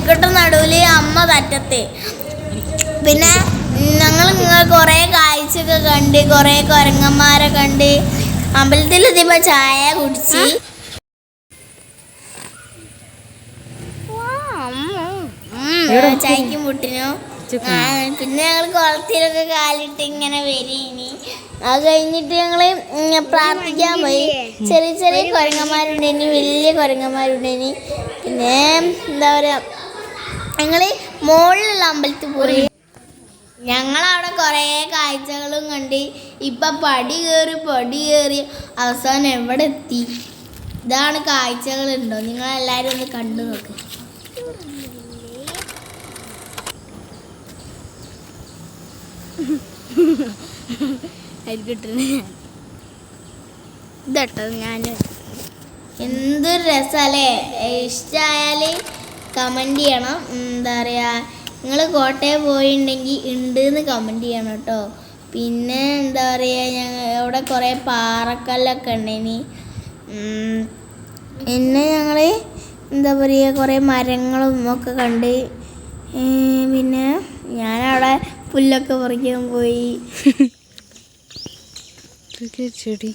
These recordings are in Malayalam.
ചെടിക്കൊട്ട നടുവിൽ അമ്മ തറ്റത്ത് പിന്നെ ഞങ്ങൾ നിങ്ങൾ കുറേ കാഴ്ചയൊക്കെ കണ്ട് കുറേ കുരങ്ങന്മാരെ കണ്ട്. അമ്പലത്തിൽ എത്തിയപ്പോ ചായ കുടിച്ച്. ചായക്ക് മുട്ടിനു പിന്നെ ഞങ്ങൾ കുളത്തിലൊക്കെ കാലിട്ട് ഇങ്ങനെ വരീനി. അത് കഴിഞ്ഞിട്ട് ഞങ്ങൾ പ്രാർത്ഥിക്കാൻ പോയി. ചെറിയ ചെറിയ കുരങ്ങന്മാരുണ്ടേനി വലിയ കുരങ്ങന്മാരുണ്ടേനി. പിന്നെ എന്താ പറയാ ഞങ്ങൾ മുകളിലുള്ള അമ്പലത്തിൽ പോയി. ഞങ്ങളവിടെ കുറേ കാഴ്ചകളും കണ്ട്. ഇപ്പൊ പടി കയറി പടി കയറി. അവസാനം എവിടെ എത്തി? ഇതാണ് കാഴ്ചകളുണ്ടോ? നിങ്ങളെല്ലാവരും ഒന്ന് കണ്ടു നോക്ക്. ഇതട്ടോ ഞാൻ എന്തൊരു രസമല്ലേ ഇഷ്ടമായാൽ കമന്റ് ചെയ്യണം. എന്താ പറയുക നിങ്ങൾ കോട്ടയം പോയിട്ടുണ്ടെങ്കിൽ ഉണ്ട് എന്ന് കമന്റ് ചെയ്യണം കേട്ടോ പിന്നെ എന്താ പറയുക ഞങ്ങൾ അവിടെ കുറേ പാറക്കല്ലൊക്കെ ഉണ്ടേനി പിന്നെ ഞങ്ങൾ എന്താ പറയുക കുറേ മരങ്ങളും ഒക്കെ കണ്ട് പിന്നെ ഞാനവിടെ പുല്ലൊക്കെ പറിക്കാൻ പോയി. ചെടി.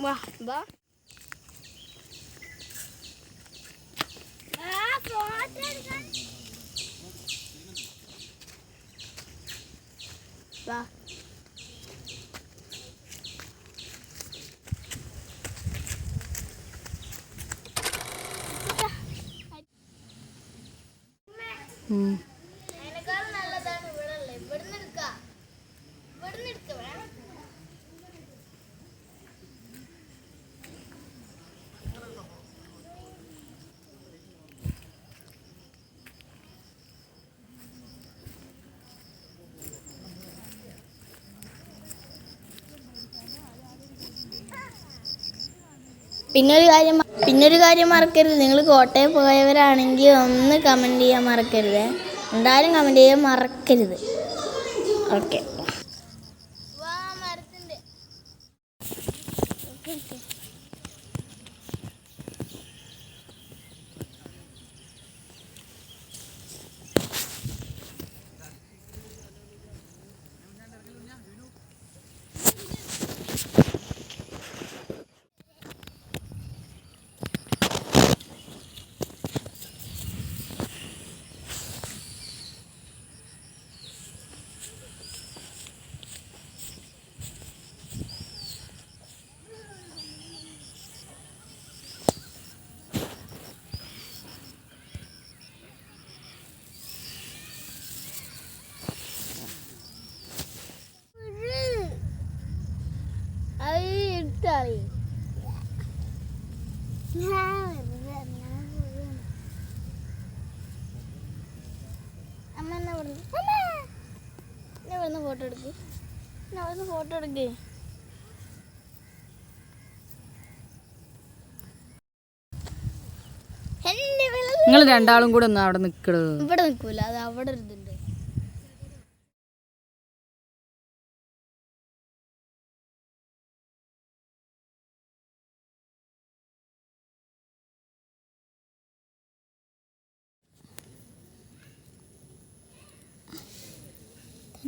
Marba. Bak. Hmm. പിന്നൊരു കാര്യം പിന്നൊരു കാര്യം മറക്കരുത്. നിങ്ങൾ കോട്ടയം പോയവരാണെങ്കിൽ ഒന്ന് കമന്റ് ചെയ്യാൻ മറക്കരുത്. എന്തായാലും കമന്റ് ചെയ്യാൻ മറക്കരുത്. ഓക്കെ അത് ഇട്ടാളി അമ്മ എന്നാ പറഞ്ഞു അമ്മ എന്നെ ഇവിടുന്ന് ഫോട്ടോ എടുക്ക്. അവിടുന്ന് ഫോട്ടോ എടുക്ക്. നിങ്ങൾ രണ്ടാളും കൂടെ ഒന്ന് അവിടെ നിൽക്കണത് ഇവിടെ നിൽക്കൂല. അത് അവിടെ ഒരു ഇതുണ്ട്.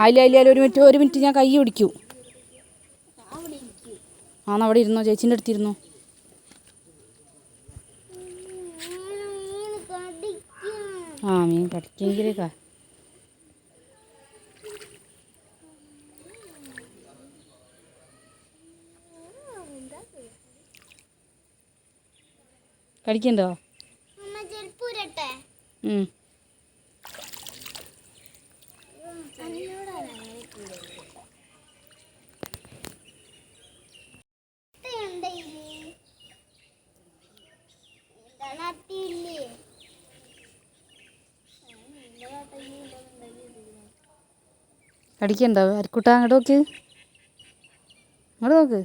അതിലെ അതിലെ ഒരു മിനിറ്റ് ഒരു മിനിറ്റ് ഞാൻ കൈ പിടിക്കൂ. ആന്ന് അവിടെ ഇരുന്നോ ചേച്ചിന്റെ അടുത്തിരുന്നോ ആ മീൻ കടിക്കെങ്കിൽ കടിക്കണ്ടോ? ചെരുപ്പൂരട്ടെ ഉം. അരിക്കുട്ട അങ്ങോട്ട് നോക്ക്. അങ്ങോട്ട് നോക്ക്.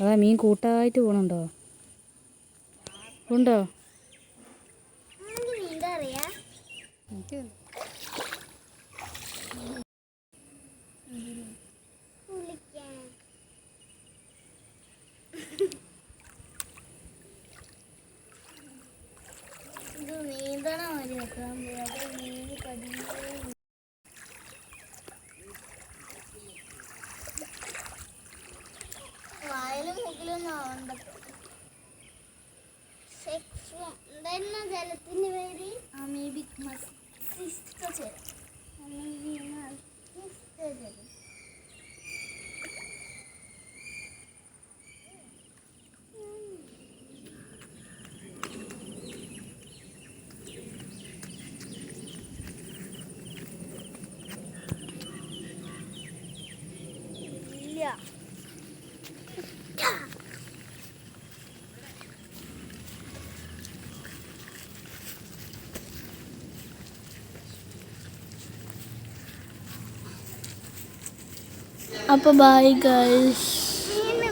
അതാ മീൻ കൂട്ടായിട്ട് പോണുണ്ടോ? ഉണ്ടോ? നീന്താ വായലും സെക്സ്വം എന്തായിരുന്നു ജലത്തിന്റെ പേര് അമീബിക് മസ്തിഷ്ക ജലം അമീബിക് ഇല്ല. അപ്പൊ ബൈ ഗൈസ്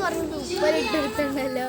കുറച്ച് ഉപ്പരിട്ട് എടുത്തിട്ടുണ്ടല്ലോ.